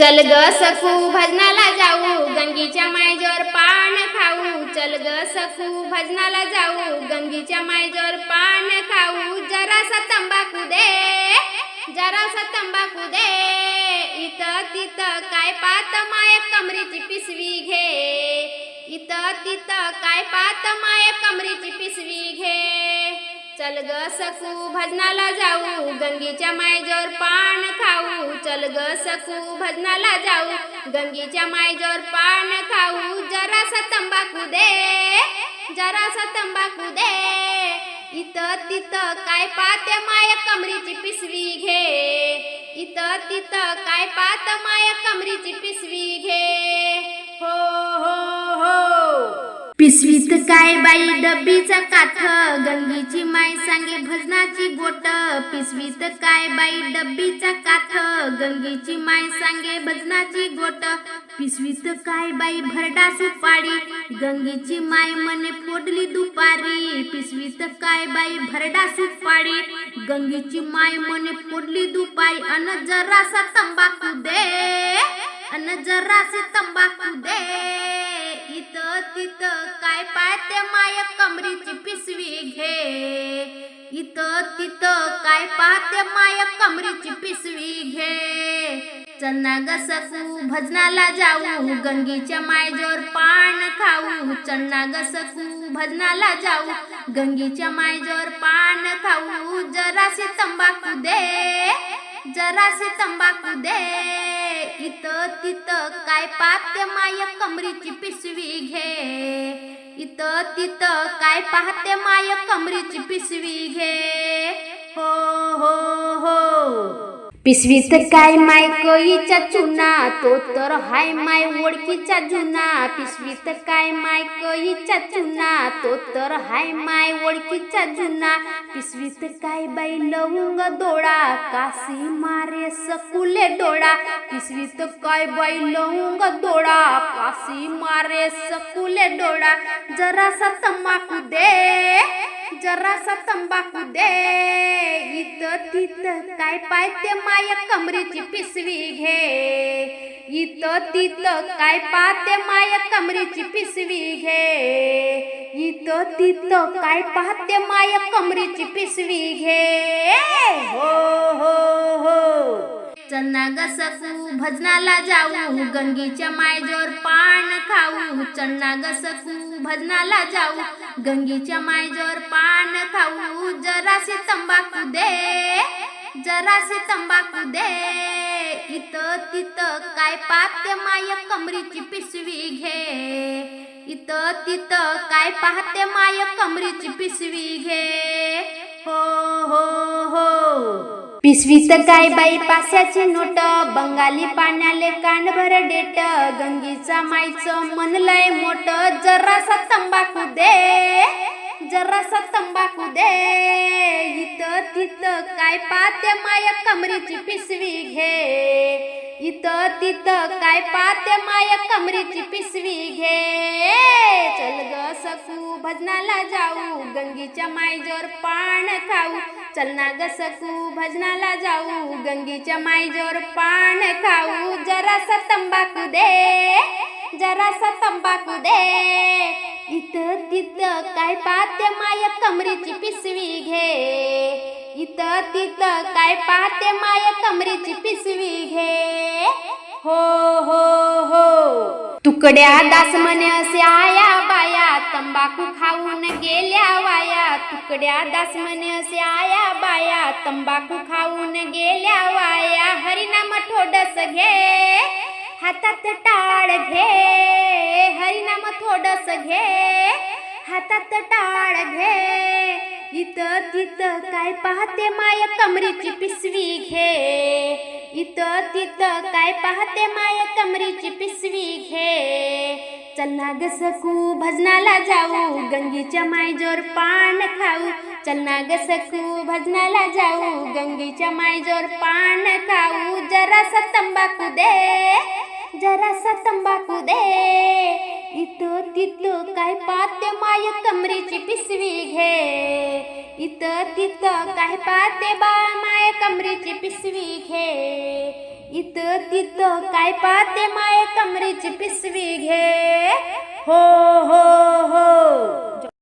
चल ग सखू भजनाला जाऊ गंगीच्या मायजोर पान खाऊ. चल ग सखू भजनाला जाऊ गंगीच्या मायजोर पान खाऊ. जरासा तंबाखू दे जरासा तंबाखू दे. इथं तिथं काय पात माय कमरीची पिसवी घे. इथं तिथं काय पात माय कमरीची पिसवी घे. चल ग सकू भजनाला जाऊ गंगीच्या मायजोर पान खाऊ. ग सकू भजनाला जाऊ. गंगीच्या मायजोर पान खाऊ. जरासा तंबाखू दे. जरासा तंबाखू दे. इथं तिथं काय पात माय कमरीची पिसवी घे. इथं तिथं काय पात माय कमरीची पिसवी घे. पिसवीत काय बाई? डब्बीचा काठ गंगीची माय सांगे भजनाची गोट पिसवीत काय बाई? डब्बीचा काठ गंगीची माय सांगे भजनाची गोट पिसवीत काय बाई? भरडा सुपाडी गंगीची माय मने फोडली दुपारी. पिसवीत काय बाई? भरडा सुपाडी गंगीची माय मने फोडली दुपारी. अन जरासा तंबाखू दे. अन जरासा तंबाखू दे. इथं तिथं काय पाहते माय कमरीची पिसवी घे. इथं तिथं काय पाहते माय कमरीची पिसवी घे. चन्ना गसकू भजनाला जाऊ गंगीच्या मायजोर पान खाऊ. चन्ना गसकू भजनाला जाऊ गंगीच्या मायजोर पान खाऊ. जरासे तंबाखू दे जरासे तंबाखू दे. इथं तिथं काय पाहते माय कमरीची पिसवी घे. इथं तिथं काय पाहते माय कमरीची पिसवी घे. पिसवीत काय माय कईच्या चुना? तो तर हाय माय ओळखीचा जुना. पिसवीत काय माय कईच्या चुना? तो तर हाय माय ओळखीचा जुना. पिसवीत काय बाई लवंग डोळा कासी मारे सकुले डोळा. पिसवीत काय बाई लवंग डोळा कासी मारे सकुले डोळा. जरासा तंबाखू दे. जरासा तंबाखू दे. इथं तिथं काय पाहते माय कमरीची पिसवी घे. इथं तिथं काय पाहते माय कमरीची पिसवी घे. इथं तिथं काय पाहते माय कमरीची पिसवी घे. हो हो हो. त्यांना गसकू भजनाला जाऊ गंगीच्या मायजोर पान खाऊ. चन्ना गसकू भजनाला जाऊ गंगीच्या मायजोर पान खाऊ. जरासे तंबाखू दे जरासे तंबाखू दे. इथं तिथं काय पाहते माय कमरीची पिशवी घे. इथं तिथं काय पाहते माय कमरीची पिशवी घे. हो हो हो. पिशवीत काय बाई पास्याची नोट? बंगाली पाण्याले कांडभर डेट. गंगीचा मायचं मन मोठ. जरासा तंबाखू दे. जरासा तंबाखू दे. इथं तिथं काय पाते माय कमरीची पिसवी घे. इथं तिथं काय पाते माय कमरीची पिसवी घे. चल ग सकू भजनाला जाऊ. गंगीच्या मायजोर पान खाऊ. चल ना ग सकू भजनाला जाऊ. गंगीच्या मायजोर पान खाऊ. जरासा तंबाखू दे. जरासा तंबाखू दे. इथं तिथं काय पाहते माय कमरीची पिसवी घे. इथं तिथं काय पाहते माय कमरीची पिसवी घे. हो हो हो. तुकड्या दास म्हणे असे आया बाया तंबाखू खाऊन गेल्या वाया. तुकड्या दास म्हणे असे आया बाया तंबाखू खाऊन गेल्या वाया. हरिनाम थोडस घे. हातात टाळ घे. हरिनाम थोडस घे. हातात टाळ घे. इथं तिथं काय पाहते माय कमरीची पिसवी घे. इथं तिथं काय पाहते माय कमरीची पिसवी घे. चलना ग सकू भजनाला जाऊ. गंगीच्या मायजोर पान खाऊ. चलना ग सकू भजनाला जाऊ. गंगीच्या मायजोर पान खाऊ. जरासा तंबाखू दे. जरासा तंबाखू दे। इतो तितो काय पाते माय कमरीची पिसवी घे। इतो तितो काय पाते बा माय कमरीची पिसवी घे। इतो तितो काय पाते माय कमरेची पिसवी घे। हो हो हो।